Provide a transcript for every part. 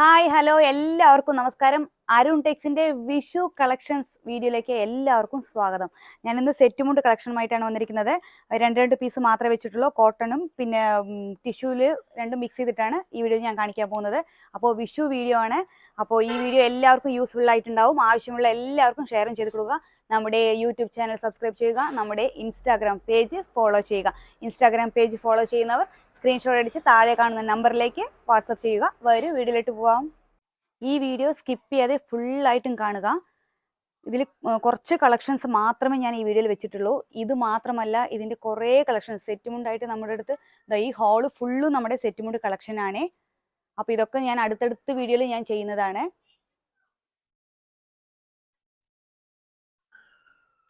Hi hello എല്ലാവർക്കും നമസ്കാരം. Arun ടെക്സിന്റെ Vishu collections വീഡിയോയിലേക്ക് എല്ലാവർക്കും സ്വാഗതം. ഞാൻ ഇന്ന് സെറ്റ് മുണ്ട് കളക്ഷനുമായിട്ടാണ് വന്നിരിക്കുന്നത്. രണ്ട് രണ്ട് പീസ് മാത്രമേ വെച്ചിട്ടുള്ളൂ. കോട്ടണും പിന്നെ ടിഷ്യൂൽ രണ്ടും മിക്സ് ചെയ്തിട്ടാണ് ഈ വീഡിയോ ഞാൻ കാണിക്കാൻ പോകുന്നത്. അപ്പോൾ വിഷു വീഡിയോ ആണ്. അപ്പോൾ ഈ വീഡിയോ എല്ലാവർക്കും യൂസ്ഫുൾ ആയിട്ടുണ്ടാവും. ആവശ്യമുള്ള എല്ലാവർക്കും ഷെയറും ചെയ്ത് കൊടുക്കുക. നമ്മുടെ യൂട്യൂബ് ചാനൽ സബ്സ്ക്രൈബ് ചെയ്യുക. നമ്മുടെ ഇൻസ്റ്റാഗ്രാം പേജ് ഫോളോ ചെയ്യുക. ഇൻസ്റ്റാഗ്രാം പേജ് ഫോളോ ചെയ്യുന്നവർ സ്ക്രീൻഷോട്ട് അടിച്ച് താഴെ കാണുന്ന നമ്പറിലേക്ക് വാട്സപ്പ് ചെയ്യുക. വരും വീഡിയോയിലോട്ട് പോവാം. ഈ വീഡിയോ സ്കിപ്പ് ചെയ്യാതെ ഫുള്ളായിട്ടും കാണുക. ഇതിൽ കുറച്ച് കളക്ഷൻസ് മാത്രമേ ഞാൻ ഈ വീഡിയോയിൽ വെച്ചിട്ടുള്ളൂ. ഇത് മാത്രമല്ല ഇതിന്റെ കുറേ കളക്ഷൻസ് സെറ്റുമുണ്ടായിട്ട് നമ്മുടെ അടുത്ത് ഈ ഹാൾ ഫുള്ളും നമ്മുടെ സെറ്റുമുണ്ട് കളക്ഷനാണ് അപ്പോൾ ഇതൊക്കെ ഞാൻ അടുത്തടുത്ത വീഡിയോയിൽ ഞാൻ ചെയ്യുന്നതാണ്.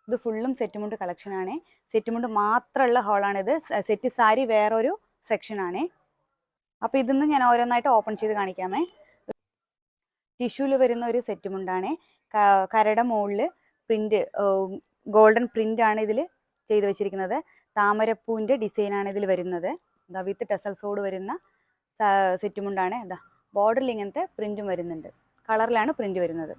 ഇത് ഫുള്ളും സെറ്റുമുണ്ട് കളക്ഷനാണ് സെറ്റുമുണ്ട് മാത്രമുള്ള ഹാളാണിത് സെറ്റ് സാരി വേറൊരു സെക്ഷനാണ് അപ്പോൾ ഇതിന്ന് ഞാൻ ഓരോന്നായിട്ട് ഓപ്പൺ ചെയ്ത് കാണിക്കാമേ. ടിഷ്യൂൽ വരുന്ന ഒരു സെറ്റുമുണ്ടാണ് കരട മുകളിൽ പ്രിന്റ് ഗോൾഡൻ പ്രിന്റ് ആണ് ഇതിൽ ചെയ്തു വെച്ചിരിക്കുന്നത്. താമരപ്പൂവിന്റെ ഡിസൈനാണ് ഇതിൽ വരുന്നത്. ഇതാ വിത്ത് ടെസൽസോട് വരുന്ന സെറ്റുമുണ്ടാണ് ഇതാ ബോർഡറിൽ ഇങ്ങനത്തെ പ്രിന്റും വരുന്നുണ്ട്. കളറിലാണ് പ്രിന്റ് വരുന്നത്.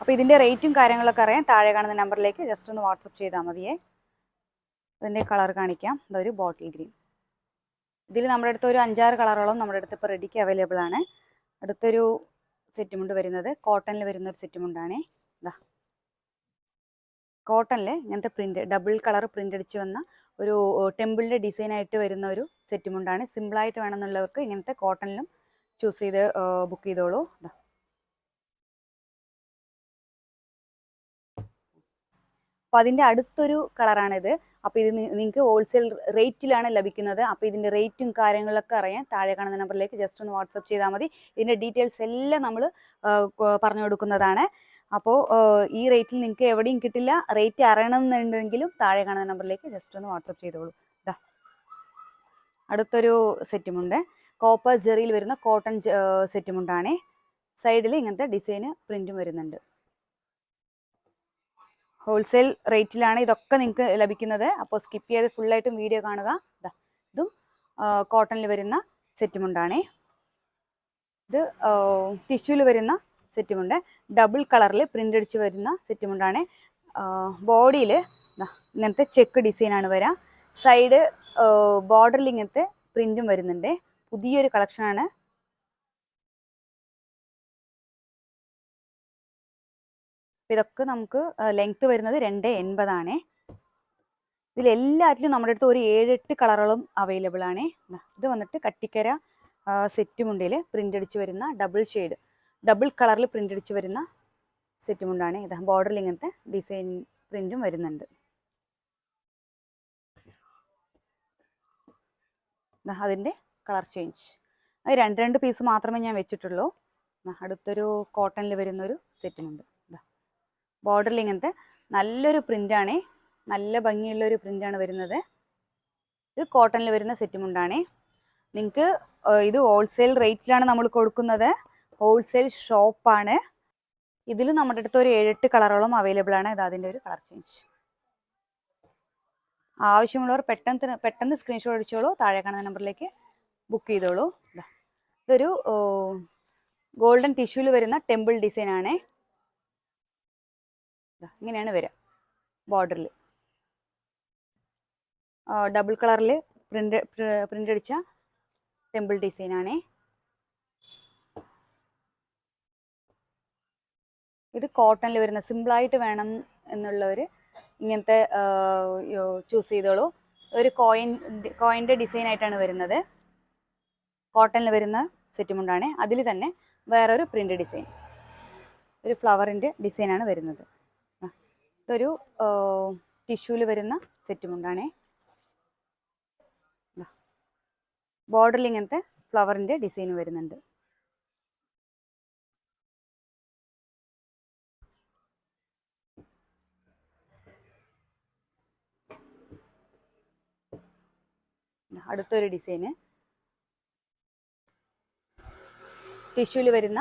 അപ്പോൾ ഇതിന്റെ റേറ്റും കാര്യങ്ങളൊക്കെ അറിയാൻ താഴെ കാണുന്ന നമ്പറിലേക്ക് ജസ്റ്റ് ഒന്ന് വാട്സപ്പ് ചെയ്താൽ മതിയേ. അതിന്റെ കളർ കാണിക്കാം. ഇതൊരു ബോട്ടിൽ ഗ്രീൻ. ഇതിൽ നമ്മുടെ അടുത്ത് ഒരു അഞ്ചാറ് കളറോളം നമ്മുടെ അടുത്ത് ഇപ്പോൾ റെഡിക്ക് അവൈലബിൾ ആണ്. അടുത്തൊരു സെറ്റുമുണ്ട് വരുന്നത്. കോട്ടണിൽ വരുന്ന ഒരു സെറ്റുമുണ്ടാണേ ഇതാ കോട്ടണിൽ ഇങ്ങനത്തെ പ്രിന്റ് ഡബിൾ കളർ പ്രിന്റ് അടിച്ച് വന്ന ഒരു ടെമ്പിളിന്റെ ഡിസൈനായിട്ട് വരുന്ന ഒരു സെറ്റുമുണ്ടാണ് സിമ്പിളായിട്ട് വേണമെന്നുള്ളവർക്ക് ഇങ്ങനത്തെ കോട്ടണിലും ചൂസ് ചെയ്ത് ബുക്ക് ചെയ്തോളൂ. ഇതാ അപ്പോൾ അതിന്റെ അടുത്തൊരു കളറാണിത്. അപ്പോൾ ഇത് നിങ്ങൾക്ക് ഹോൾസെയിൽ റേറ്റിലാണ് ലഭിക്കുന്നത്. അപ്പോൾ ഇതിന്റെ റേറ്റും കാര്യങ്ങളൊക്കെ അറിയാൻ താഴെ കാണുന്ന നമ്പറിലേക്ക് ജസ്റ്റ് ഒന്ന് വാട്സപ്പ് ചെയ്താൽ മതി. ഇതിന്റെ ഡീറ്റെയിൽസ് എല്ലാം നമ്മൾ പറഞ്ഞു കൊടുക്കുന്നതാണ്. അപ്പോൾ ഈ റേറ്റിൽ നിങ്ങൾക്ക് എവിടെയും കിട്ടില്ല. റേറ്റ് അറിയണമെന്നുണ്ടെങ്കിലും താഴെ കാണുന്ന നമ്പറിലേക്ക് ജസ്റ്റ് ഒന്ന് വാട്സപ്പ് ചെയ്തോളൂ. ഇതാ അടുത്തൊരു സെറ്റുമുണ്ട് കോപ്പർ ജെറിയിൽ വരുന്ന കോട്ടൺ സെറ്റുമുണ്ടാണേ സൈഡിൽ ഇങ്ങനത്തെ ഡിസൈന് പ്രിന്റും വരുന്നുണ്ട്. ഹോൾസെയിൽ റേറ്റിലാണ് ഇതൊക്കെ നിങ്ങൾക്ക് ലഭിക്കുന്നത്. അപ്പോൾ സ്കിപ്പ് ചെയ്ത് ഫുള്ളായിട്ടും വീഡിയോ കാണുക. ഇതാ കോട്ടണിൽ വരുന്ന സെറ്റുമുണ്ടാണേ ഇത് ടിഷ്യൂവിൽ വരുന്ന സെറ്റുമുണ്ട് ഡബിൾ കളറിൽ പ്രിന്റ് അടിച്ച് വരുന്ന സെറ്റുമുണ്ടാണ് ബോഡിയിൽ ഇങ്ങനത്തെ ചെക്ക് ഡിസൈനാണ് വരിക സൈഡ് ബോർഡറിൽ ഇങ്ങനത്തെ പ്രിന്റും വരുന്നുണ്ട്. പുതിയൊരു കളക്ഷനാണ് ഇതൊക്കെ നമുക്ക് ലെങ്ത്ത് വരുന്നത് രണ്ട് എൺപതാണേ. ഇതിലെല്ലാറ്റിലും നമ്മുടെ അടുത്ത് ഒരു ഏഴെട്ട് കളറുകളും അവൈലബിൾ ആണ്. ഇത് വന്നിട്ട് കട്ടിക്കര സെറ്റ് മുണ്ടിൽ പ്രിന്റ് അടിച്ച് വരുന്ന ഡബിൾ ഷെയ്ഡ് ഡബിൾ കളറിൽ പ്രിന്റ് അടിച്ച് വരുന്ന സെറ്റ് മുണ്ടാണ്. ഇത് ബോർഡറിൽ ഇങ്ങനത്തെ ഡിസൈൻ പ്രിന്റും വരുന്നുണ്ട്. അതിന്റെ കളർ ചേഞ്ച് രണ്ട് രണ്ട് പീസ് മാത്രമേ ഞാൻ വെച്ചിട്ടുള്ളൂ. അടുത്തൊരു കോട്ടണിൽ വരുന്നൊരു സെറ്റുമുണ്ട് ബോർഡറിൽ ഇങ്ങനത്തെ നല്ലൊരു പ്രിന്റാണേ നല്ല ഭംഗിയുള്ളൊരു പ്രിന്റാണ് വരുന്നത്. ഇത് കോട്ടണിൽ വരുന്ന സെറ്റുമുണ്ടാണേ നിങ്ങൾക്ക് ഇത് ഹോൾസെയിൽ റേറ്റിലാണ് നമ്മൾ കൊടുക്കുന്നത്. ഹോൾസെയിൽ ഷോപ്പാണ് ഇതിൽ നമ്മുടെ അടുത്ത് ഒരു ഏഴെട്ട് കളറോളം അവൈലബിൾ ആണ്. ഇത് അതിന്റെ ഒരു കളർ ചേഞ്ച് ആവശ്യമുള്ളവർ പെട്ടെന്ന് പെട്ടെന്ന് സ്ക്രീൻഷോട്ട് അടിച്ചോളൂ. താഴെ കാണുന്ന നമ്പറിലേക്ക് ബുക്ക് ചെയ്തോളൂ. ഇതൊരു ഗോൾഡൻ ടിഷ്യൂവിൽ വരുന്ന ടെമ്പിൾ ഡിസൈൻ ആണേ. ഇങ്ങനെയാണ് വരിക. ബോർഡറിൽ ഡബിൾ കളറിൽ പ്രിന്റ് പ്രിന്റ് അടിച്ച ടെമ്പിൾ ഡിസൈനാണേ ഇത് കോട്ടണിൽ വരുന്ന സിമ്പിളായിട്ട് വേണം എന്നുള്ളവർ ഇങ്ങനത്തെ ചൂസ് ചെയ്തോളൂ. ഒരു കോയിൻ കോയിന്റെ ഡിസൈൻ ആയിട്ടാണ് വരുന്നത്. കോട്ടണിൽ വരുന്ന സെറ്റുമുണ്ടാണ് അതിൽ തന്നെ വേറൊരു പ്രിന്റ് ഡിസൈൻ ഒരു ഫ്ലവറിന്റെ ഡിസൈനാണ് വരുന്നത്. ഇതൊരു ടിഷ്യൂവിൽ വരുന്ന സെറ്റുമുണ്ടാണേ ബോർഡറിൽ ഇങ്ങനത്തെ ഫ്ലവറിന്റെ ഡിസൈൻ വരുന്നുണ്ട്. അടുത്തൊരു ഡിസൈന്. ടിഷ്യൂവിൽ വരുന്ന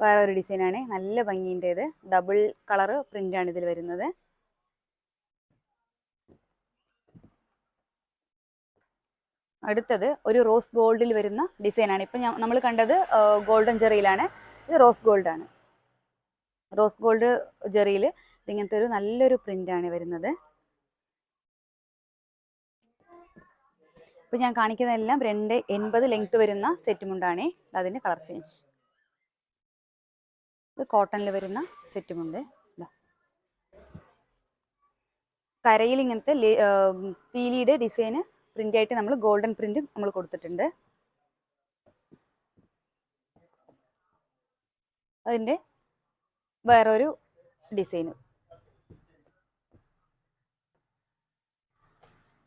വേറൊരു ഡിസൈനാണ്. നല്ല ഭംഗിന്റെ ഇത് ഡബിൾ കളറ് പ്രിന്റാണ് ഇതിൽ വരുന്നത്. അടുത്തത് ഒരു റോസ് ഗോൾഡിൽ വരുന്ന ഡിസൈനാണ്. ഇപ്പം നമ്മൾ കണ്ടത് ഗോൾഡൻ ജെറിയിലാണ്. ഇത് റോസ് ഗോൾഡ് ആണ് റോസ് ഗോൾഡ് ജെറിയിൽ ഇങ്ങനത്തെ ഒരു നല്ലൊരു പ്രിന്റാണ് വരുന്നത്. ഇപ്പം ഞാൻ കാണിക്കുന്നതെല്ലാം രണ്ട് എൺപത് ലെങ്ത് വരുന്ന സെറ്റ് മുണ്ടാണ്. അതിന്റെ കളർ ചേഞ്ച്. ഇത് കോട്ടണിൽ വരുന്ന സെറ്റ് മുണ്ട്. കരയിൽ ഇങ്ങനത്തെ പീലിയുടെ ഡിസൈന് പ്രിന്റ് ആയിട്ട് നമ്മൾ ഗോൾഡൻ പ്രിന്റ് നമ്മൾ കൊടുത്തിട്ടുണ്ട്. അതിന്റെ വേറൊരു ഡിസൈന്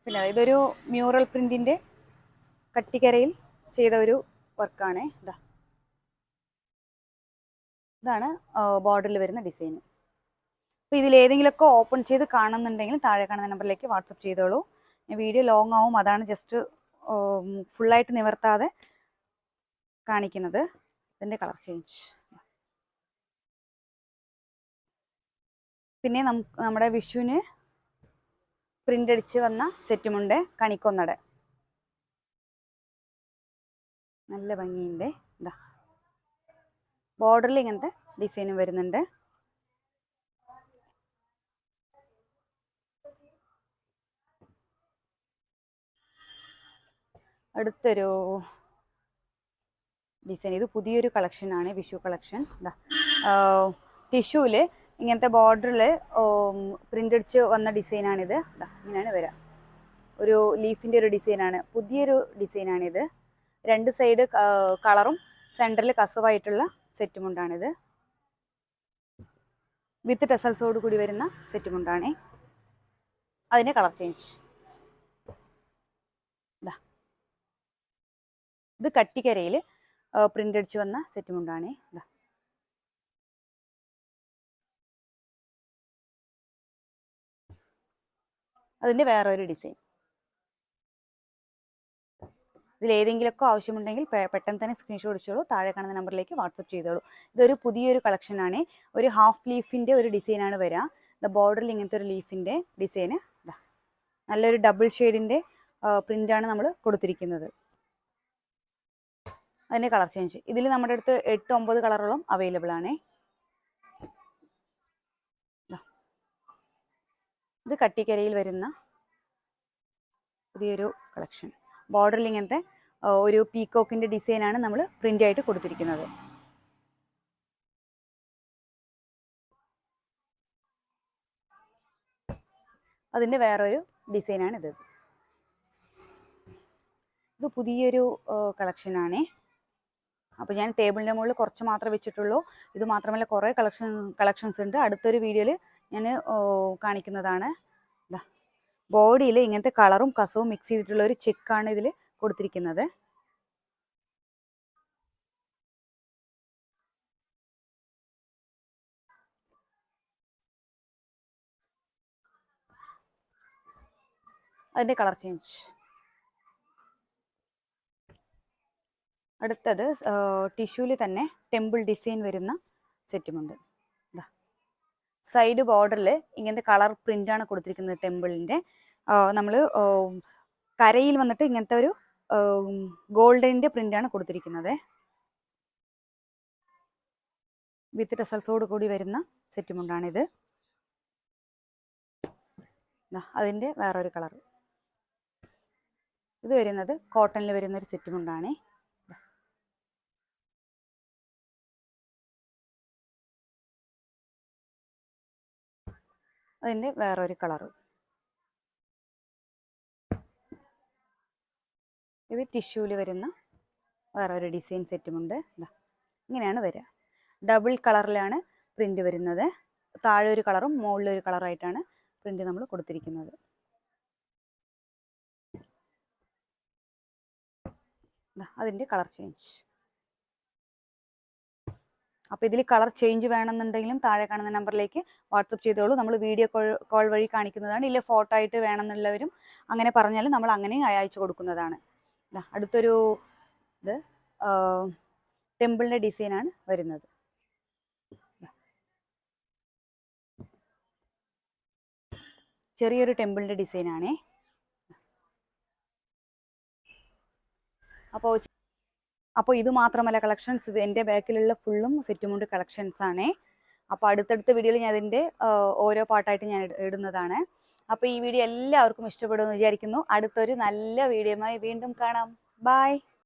പിന്നെ ഇതൊരു മ്യൂറൽ പ്രിന്റിന്റെ കട്ടിക്കരയിൽ ചെയ്ത ഒരു വർക്കാണ്. ഇതാ. ഇതാണ് ബോർഡറിൽ വരുന്ന ഡിസൈൻ. അപ്പോൾ ഇതിലേതെങ്കിലുമൊക്കെ ഓപ്പൺ ചെയ്ത് കാണുന്നുണ്ടെങ്കിൽ താഴെ കാണുന്ന നമ്പറിലേക്ക് വാട്സപ്പ് ചെയ്തോളൂ. വീഡിയോ ലോങ് ആവും. അതാണ് ജസ്റ്റ് ഫുള്ളായിട്ട് നിവർത്താതെ കാണിക്കുന്നത്. ഇതിന്റെ കളർ ചേഞ്ച് പിന്നെ നമുക്ക് നമ്മുടെ വിഷുവിന് പ്രിന്റ് അടിച്ച് വന്ന സെറ്റുമുണ്ട് കണിക്കൊന്നട. നല്ല ഭംഗിയുണ്ട്. ഇതാ ബോർഡറിൽ ഇങ്ങനത്തെ ഡിസൈനും വരുന്നുണ്ട്. അടുത്തൊരു ഡിസൈൻ ഇത് പുതിയൊരു കളക്ഷനാണ് വിഷു കളക്ഷൻ ടിഷ്യൂൽ ഇങ്ങനത്തെ ബോർഡറിൽ പ്രിന്റ് അടിച്ച് വന്ന ഡിസൈനാണിത് ഇതാ ഇങ്ങനെയാണ് വരിക ഒരു ലീഫിന്റെ ഒരു ഡിസൈനാണ് പുതിയൊരു ഡിസൈനാണിത് രണ്ട് സൈഡ് കളറും സെന്ററിൽ കസവായിട്ടുള്ള സെറ്റ് മുണ്ടാണിത് വിത്ത് ടെസൽസോട് കൂടി വരുന്ന സെറ്റ് മുണ്ടാണേ അതിന്റെ കളർ ചേഞ്ച് ഇതാ ഇത് കട്ടിക്കരയിൽ പ്രിന്റ് അടിച്ച് വന്ന സെറ്റ് മുണ്ടാണേ ഇതാ അതിന്റെ വേറൊരു ഡിസൈൻ ഇതിൽ ഏതെങ്കിലുമൊക്കെ ആവശ്യമുണ്ടെങ്കിൽ പെട്ടെന്ന് തന്നെ സ്ക്രീൻഷോട്ട് അടിച്ചോളൂ. താഴെ കാണുന്ന നമ്പറിലേക്ക് വാട്സപ്പ് ചെയ്തോളൂ. ഇതൊരു പുതിയൊരു കളക്ഷനാണ് ഒരു ഹാഫ് ലീഫിന്റെ ഒരു ഡിസൈനാണ് വരിക ദ ബോർഡറിൽ ഇങ്ങനത്തെ ഒരു ലീഫിന്റെ ഡിസൈന് നല്ലൊരു ഡബിൾ ഷെയ്ഡിന്റെ പ്രിന്റാണ് നമ്മൾ കൊടുത്തിരിക്കുന്നത്. അതിന്റെ കളർ ചേഞ്ച്. ഇതിൽ നമ്മുടെ അടുത്ത് എട്ട് ഒമ്പത് കളറോളം അവൈലബിൾ ആണ്. ഇത് കട്ടിക്കരയിൽ വരുന്ന പുതിയൊരു കളക്ഷൻ ബോർഡറിൽ ഇങ്ങനത്തെ ഒരു പീക്കോക്കിന്റെ ഡിസൈനാണ് നമ്മൾ പ്രിന്റ് ആയിട്ട് കൊടുത്തിരിക്കുന്നത്. അതിന്റെ വേറൊരു ഡിസൈനാണ് ഇത്. ഇത് പുതിയൊരു കളക്ഷനാണേ അപ്പോൾ ഞാൻ ടേബിളിന്റെ മുകളിൽ കുറച്ച് മാത്രമേ വെച്ചിട്ടുള്ളൂ. ഇത് മാത്രമല്ല കുറേ കളക്ഷൻ കളക്ഷൻസ് ഉണ്ട്. അടുത്തൊരു വീഡിയോയിൽ ഞാൻ കാണിക്കുന്നതാണ്. ഇതാ ബോഡിയിൽ ഇങ്ങനത്തെ കളറും കസവും മിക്സ് ചെയ്തിട്ടുള്ള ഒരു ചെക്കാണ് ഇതിൽ കൊടുത്തിരിക്കുന്നത്. അതിന്റെ കളർ ചേഞ്ച്. അടുത്തത് ടിഷ്യൂവിൽ തന്നെ ടെമ്പിൾ ഡിസൈൻ വരുന്ന സെറ്റുമുണ്ട്. സൈഡ് ബോർഡറിൽ ഇങ്ങനത്തെ കളർ പ്രിന്റാണ് കൊടുത്തിരിക്കുന്നത് ടെമ്പിളിന്റെ നമ്മൾ കരയിൽ വന്നിട്ട് ഇങ്ങനത്തെ ഒരു ഗോൾഡന്റെ പ്രിന്റാണ് കൊടുത്തിരിക്കുന്നത്. വിത്ത് ടെസൽസോട് കൂടി വരുന്ന സെറ്റുമുണ്ടാണിത്. അതിന്റെ വേറൊരു കളർ ഇത് വരുന്നത് കോട്ടണിൽ വരുന്ന ഒരു സെറ്റുമുണ്ടാണേ. അതിന്റെ വേറൊരു കളറ്. ഇത് ടിഷ്യൂവിൽ വരുന്ന വേറൊരു ഡിസൈൻ സെറ്റുമുണ്ട് ഇങ്ങനെയാണ് വരിക ഡബിൾ കളറിലാണ് പ്രിന്റ് വരുന്നത്. താഴെ ഒരു കളറും മുകളിൽ ഒരു കളറായിട്ടാണ് പ്രിന്റ് നമ്മൾ കൊടുത്തിരിക്കുന്നത്. അതിന്റെ കളർ ചേഞ്ച് അപ്പോൾ ഇതിൽ കളർ ചേഞ്ച് വേണമെന്നുണ്ടെങ്കിലും താഴെ കാണുന്ന നമ്പറിലേക്ക് വാട്സപ്പ് ചെയ്തോളൂ. നമ്മൾ വീഡിയോ കോൾ കോൾ വഴി കാണിക്കുന്നതാണ്. ഇല്ല ഫോട്ടോ ആയിട്ട് വേണമെന്നുള്ളവരും അങ്ങനെ പറഞ്ഞാൽ നമ്മൾ അങ്ങനെ അയച്ചു കൊടുക്കുന്നതാണ്. അടുത്തൊരു ഇത് ടെമ്പിളിന്റെ ഡിസൈനാണ് വരുന്നത്. ചെറിയൊരു ടെമ്പിളിന്റെ ഡിസൈനാണേ അപ്പോൾ അപ്പോൾ ഇത് മാത്രമല്ല കളക്ഷൻസ് ഇത് എന്റെ ബാക്കിലുള്ള ഫുള്ളും സെറ്റുമുണ്ട് കളക്ഷൻസ് ആണേ. അപ്പോൾ അടുത്തടുത്ത വീഡിയോയിൽ ഞാൻ അതിന്റെ ഓരോ പാട്ടായിട്ട് ഞാൻ ഇടുന്നതാണ്. അപ്പോൾ ഈ വീഡിയോ എല്ലാവർക്കും ഇഷ്ടപ്പെടുമെന്ന് വിചാരിക്കുന്നു. അടുത്തൊരു നല്ല വീഡിയോയുമായി വീണ്ടും കാണാം. ബൈ